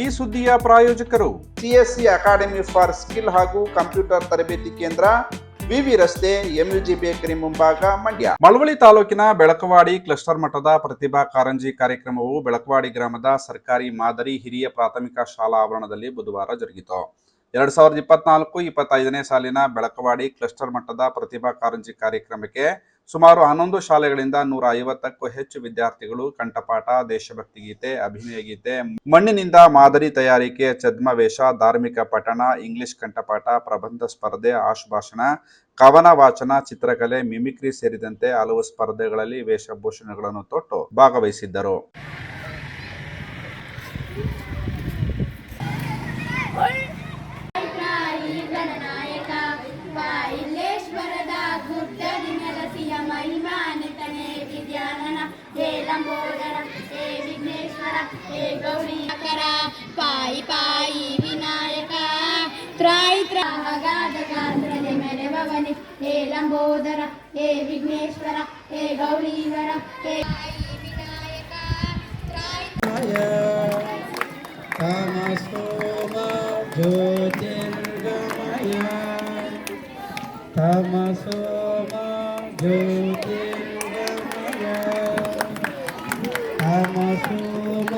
ಈ ಸುದ್ದಿಯ ಪ್ರಾಯೋಜಕರು ಸಿಎಸ್ಸಿ ಅಕಾಡೆಮಿ ಫಾರ್ ಸ್ಕಿಲ್ ಹಾಗೂ ಕಂಪ್ಯೂಟರ್ ತರಬೇತಿ ಕೇಂದ್ರ ವಿವಿ ರಸ್ತೆ ಎಂಯುಜಿ ಬೇಕರಿ ಮುಂಭಾಗ ಮಂಡ್ಯ. ಮಳವಳ್ಳಿ ತಾಲೂಕಿನ ಬೆಳಕವಾಡಿ ಕ್ಲಸ್ಟರ್ ಮಟ್ಟದ ಪ್ರತಿಭಾ ಕಾರಂಜಿ ಕಾರ್ಯಕ್ರಮವು ಬೆಳಕವಾಡಿ ಗ್ರಾಮದ ಸರ್ಕಾರಿ ಮಾದರಿ ಹಿರಿಯ ಪ್ರಾಥಮಿಕ ಶಾಲಾ ಆವರಣದಲ್ಲಿ ಬುಧವಾರ ಜರುಗಿತು. ಎರಡ್ ಸಾವಿರದ ಇಪ್ಪತ್ನಾಲ್ಕು ಇಪ್ಪತ್ತೈದನೇ ಸಾಲಿನ ಬೆಳಕವಾಡಿ ಕ್ಲಸ್ಟರ್ ಮಟ್ಟದ ಪ್ರತಿಭಾ ಕಾರಂಜಿ ಕಾರ್ಯಕ್ರಮಕ್ಕೆ ಸುಮಾರು ಹನ್ನೊಂದು ಶಾಲೆಗಳಿಂದ ನೂರ ಐವತ್ತಕ್ಕೂ ಹೆಚ್ಚು ವಿದ್ಯಾರ್ಥಿಗಳು ಕಂಠಪಾಠ, ದೇಶಭಕ್ತಿ ಗೀತೆ, ಅಭಿನಯ ಗೀತೆ, ಮಣ್ಣಿನಿಂದ ಮಾದರಿ ತಯಾರಿಕೆ, ಛದ್ಮವೇಷ, ಧಾರ್ಮಿಕ ಪಠಣ, ಇಂಗ್ಲಿಷ್ ಕಂಠಪಾಠ, ಪ್ರಬಂಧ ಸ್ಪರ್ಧೆ, ಆಶುಭಾಷಣ ಕವನ ವಾಚನ ಚಿತ್ರಕಲೆ, ಮಿಮಿಕ್ರಿ ಸೇರಿದಂತೆ ಹಲವು ಸ್ಪರ್ಧೆಗಳಲ್ಲಿ ವೇಷಭೂಷಣಗಳನ್ನು ತೊಟ್ಟು ಭಾಗವಹಿಸಿದ್ದರು. ತಾಯಿ హే గౌరీకర పాయి పాయి వినాయక త్రాయి త్రాగాధగాత్రని మెరవని హే లంబోదర హే విఘ్నేశ్వర జ్యోతిర్గమయ తమసోమ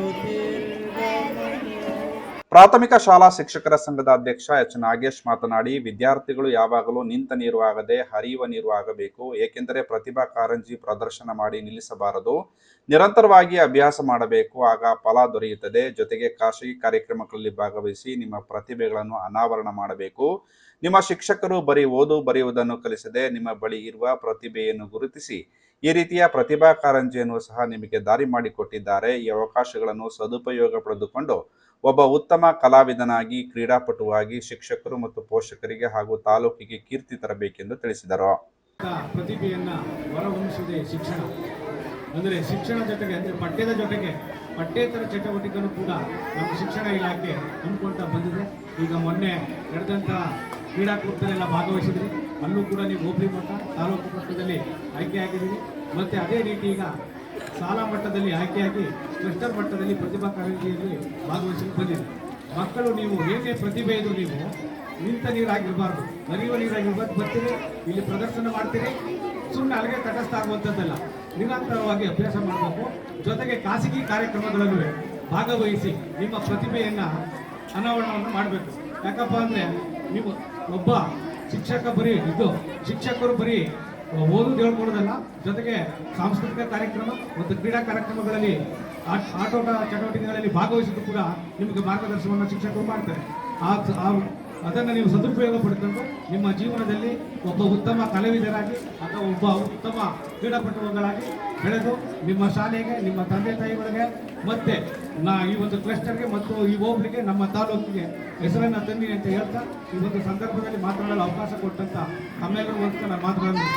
ಪ್ರಾಥಮಿಕ ಶಾಲಾ ಶಿಕ್ಷಕರ ಸಂಘದ ಅಧ್ಯಕ್ಷ ಎಚ್. ನಾಗೇಶ್ ಮಾತನಾಡಿ, ವಿದ್ಯಾರ್ಥಿಗಳು ಯಾವಾಗಲೂ ನಿಂತ ನೀರು ಆಗದೆ ಹರಿಯುವ ನೀರು ಆಗಬೇಕು ಏಕೆಂದರೆ ಪ್ರತಿಭಾ ಕಾರಂಜಿ ಪ್ರದರ್ಶನ ಮಾಡಿ ನಿಲ್ಲಿಸಬಾರದು. ನಿರಂತರವಾಗಿ ಅಭ್ಯಾಸ ಮಾಡಬೇಕು, ಆಗ ಫಲ ದೊರೆಯುತ್ತದೆ. ಜೊತೆಗೆ ಖಾಸಗಿ ಕಾರ್ಯಕ್ರಮಗಳಲ್ಲಿ ಭಾಗವಹಿಸಿ ನಿಮ್ಮ ಪ್ರತಿಭೆಗಳನ್ನು ಅನಾವರಣ ಮಾಡಬೇಕು. ನಿಮ್ಮ ಶಿಕ್ಷಕರು ಬರೀ ಓದು, ಬರೆಯುವುದನ್ನು ಕಲಿಸದೆ ನಿಮ್ಮ ಬಳಿ ಇರುವ ಪ್ರತಿಭೆಯನ್ನು ಗುರುತಿಸಿ, ಈ ರೀತಿಯ ಪ್ರತಿಭಾ ಕಾರಂಜಿಯನ್ನು ಸಹ ನಿಮಗೆ ದಾರಿ ಮಾಡಿಕೊಟ್ಟಿದ್ದಾರೆ. ಈ ಅವಕಾಶಗಳನ್ನು ಸದುಪಯೋಗ ಪಡೆದುಕೊಂಡು ಒಬ್ಬ ಉತ್ತಮ ಕಲಾವಿದನಾಗಿ, ಕ್ರೀಡಾಪಟುವಾಗಿ ಶಿಕ್ಷಕರು ಮತ್ತು ಪೋಷಕರಿಗೆ ಹಾಗೂ ತಾಲೂಕಿಗೆ ಕೀರ್ತಿ ತರಬೇಕೆಂದು ತಿಳಿಸಿದರು. ಪ್ರತಿಭೆಯನ್ನು ಹೊರಹೊಮ್ಮಿಸುವುದೇ ಶಿಕ್ಷಣ. ಅಂದರೆ ಶಿಕ್ಷಣ ಜೊತೆಗೆ, ಅಂದರೆ ಪಠ್ಯದ ಜೊತೆಗೆ ಪಠ್ಯೇತರ ಚಟುವಟಿಕೆಗಳು ಕೂಡ ನಮ್ಮ ಶಿಕ್ಷಣ ಇಲಾಖೆ ಹಮ್ಮಿಕೊಳ್ತಾ ಬಂದಿದೆ. ಈಗ ಮೊನ್ನೆ ನಡೆದಂಥ ಕ್ರೀಡಾಕೂಟದಲ್ಲೆಲ್ಲ ಭಾಗವಹಿಸಿದ್ರಿ. ಅಲ್ಲೂ ಕೂಡ ನೀವು ಹೋಬಳಿ ಮಟ್ಟ ತಾಲೂಕು ಮಟ್ಟದಲ್ಲಿ ಆಯ್ಕೆ ಆಯ್ಕೆಯಾಗಿದ್ದೀರಿ ಮತ್ತು ಅದೇ ರೀತಿ ಈಗ ಶಾಲಾ ಮಟ್ಟದಲ್ಲಿ ಆಯ್ಕೆಯಾಗಿ ಕ್ಲಸ್ಟರ್ ಮಟ್ಟದಲ್ಲಿ ಪ್ರತಿಭಾ ಕಾರಂಜಿಯಲ್ಲಿ ಭಾಗವಹಿಸಲು ಬಂದಿದೆ. ಮಕ್ಕಳು ನೀವು ಏನೇ ಪ್ರತಿಭೆ ಇದು ನೀವು ನಿಂತ ನೀರಾಗಿರಬಾರ್ದು ಹರಿಯುವ ನೀರಾಗಿರ್ಬಾರ್ದು, ಬರ್ತೀರಿ, ಇಲ್ಲಿ ಪ್ರದರ್ಶನ ಮಾಡ್ತೀರಿ ಸುಮ್ಮನೆ ಅಲ್ಲಿಗೆ ತಟಸ್ಥ ಆಗುವಂಥದ್ದಲ್ಲ. ನಿರಂತರವಾಗಿ ಅಭ್ಯಾಸ ಮಾಡಬೇಕು. ಜೊತೆಗೆ ಖಾಸಗಿ ಕಾರ್ಯಕ್ರಮಗಳಲ್ಲೂ ಭಾಗವಹಿಸಿ ನಿಮ್ಮ ಪ್ರತಿಭೆಯನ್ನು ಅನಾವರಣವನ್ನು ಮಾಡಬೇಕು. ಯಾಕಪ್ಪ ಅಂದರೆ ನೀವು ಒಬ್ಬ ಶಿಕ್ಷಕ ಬರೀ ಇದು, ಶಿಕ್ಷಕರು ಬರೀ ಓದು ಹೇಳ್ಕೊಡೋದಲ್ಲ ಜೊತೆಗೆ ಸಾಂಸ್ಕೃತಿಕ ಕಾರ್ಯಕ್ರಮ ಮತ್ತು ಕ್ರೀಡಾ ಕಾರ್ಯಕ್ರಮಗಳಲ್ಲಿ ಆಟ, ಆಟೋಟ ಚಟುವಟಿಕೆಗಳಲ್ಲಿ ಭಾಗವಹಿಸಿದ್ದು ಕೂಡ ನಿಮಗೆ ಮಾರ್ಗದರ್ಶನವನ್ನು ಶಿಕ್ಷಕರು ಮಾಡ್ತಾರೆ. ಆ ಅದನ್ನು ನೀವು ಸದುಪಯೋಗ ಪಡ್ಕೊಂಡು ನಿಮ್ಮ ಜೀವನದಲ್ಲಿ ಒಬ್ಬ ಉತ್ತಮ ಕಲಾವಿದರಾಗಿ ಅಥವಾ ಒಬ್ಬ ಉತ್ತಮ ಕ್ರೀಡಾಪಟುಗಳಾಗಿ ಬೆಳೆದು ನಿಮ್ಮ ಶಾಲೆಗೆ, ನಿಮ್ಮ ತಂದೆ ತಾಯಿಗಳಿಗೆ, ಮತ್ತೆ ನಾ ಈ ಒಂದು ಕ್ಲಸ್ಟರ್ಗೆ ಮತ್ತು ಈ ಹೋಬ್ಳಿಗೆ, ನಮ್ಮ ತಾಲೂಕಿಗೆ ಹೆಸರನ್ನು ತನ್ನಿ ಅಂತ ಹೇಳ್ತಾ ಈ ಒಂದು ಸಂದರ್ಭದಲ್ಲಿ ಮಾತನಾಡಲು ಅವಕಾಶ ಕೊಟ್ಟಂತ ತಮ್ಮೆಲ್ಲರೂ ನಾನು ಮಾತನಾಡಲು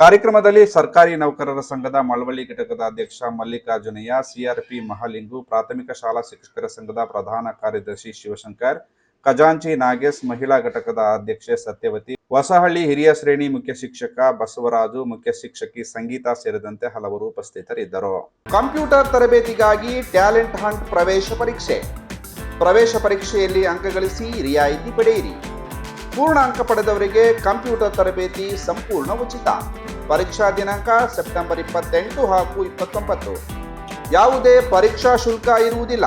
ಕಾರ್ಯಕ್ರಮದಲ್ಲಿ ಸರ್ಕಾರಿ ನೌಕರರ ಸಂಘದ ಮಳವಳ್ಳಿ ಘಟಕದ ಅಧ್ಯಕ್ಷ ಮಲ್ಲಿಕಾರ್ಜುನಯ್ಯ ಸಿಆರ್ಪಿ ಮಹಾಲಿಂಗು, ಪ್ರಾಥಮಿಕ ಶಾಲಾ ಶಿಕ್ಷಕರ ಸಂಘದ ಪ್ರಧಾನ ಕಾರ್ಯದರ್ಶಿ ಶಿವಶಂಕರ್ ಖಜಾಂಚಿ ನಾಗೇಶ್ ಮಹಿಳಾ ಘಟಕದ ಅಧ್ಯಕ್ಷೆ ಸತ್ಯವತಿ. ಹೊಸಹಳ್ಳಿ ಹಿರಿಯ ಶ್ರೇಣಿ ಮುಖ್ಯ ಶಿಕ್ಷಕ ಬಸವರಾಜು, ಮುಖ್ಯ ಶಿಕ್ಷಕಿ ಸಂಗೀತ ಸೇರಿದಂತೆ ಹಲವರು ಉಪಸ್ಥಿತರಿದ್ದರು. ಕಂಪ್ಯೂಟರ್ ತರಬೇತಿಗಾಗಿ ಟ್ಯಾಲೆಂಟ್ ಹಂಟ್ ಪ್ರವೇಶ ಪರೀಕ್ಷೆ. ಪ್ರವೇಶ ಪರೀಕ್ಷೆಯಲ್ಲಿ ಅಂಕಗಳಿಸಿ ರಿಯಾಯಿತಿ ಪಡೆಯಿರಿ. ಪೂರ್ಣ ಅಂಕ ಪಡೆದವರಿಗೆ ಕಂಪ್ಯೂಟರ್ ತರಬೇತಿ ಸಂಪೂರ್ಣ ಉಚಿತ. ಪರೀಕ್ಷಾ ದಿನಾಂಕ ಸೆಪ್ಟೆಂಬರ್ ಇಪ್ಪತ್ತೆಂಟು ಹಾಗೂ ಇಪ್ಪತ್ತೊಂಬತ್ತು. ಯಾವುದೇ ಪರೀಕ್ಷಾ ಶುಲ್ಕ ಇರುವುದಿಲ್ಲ.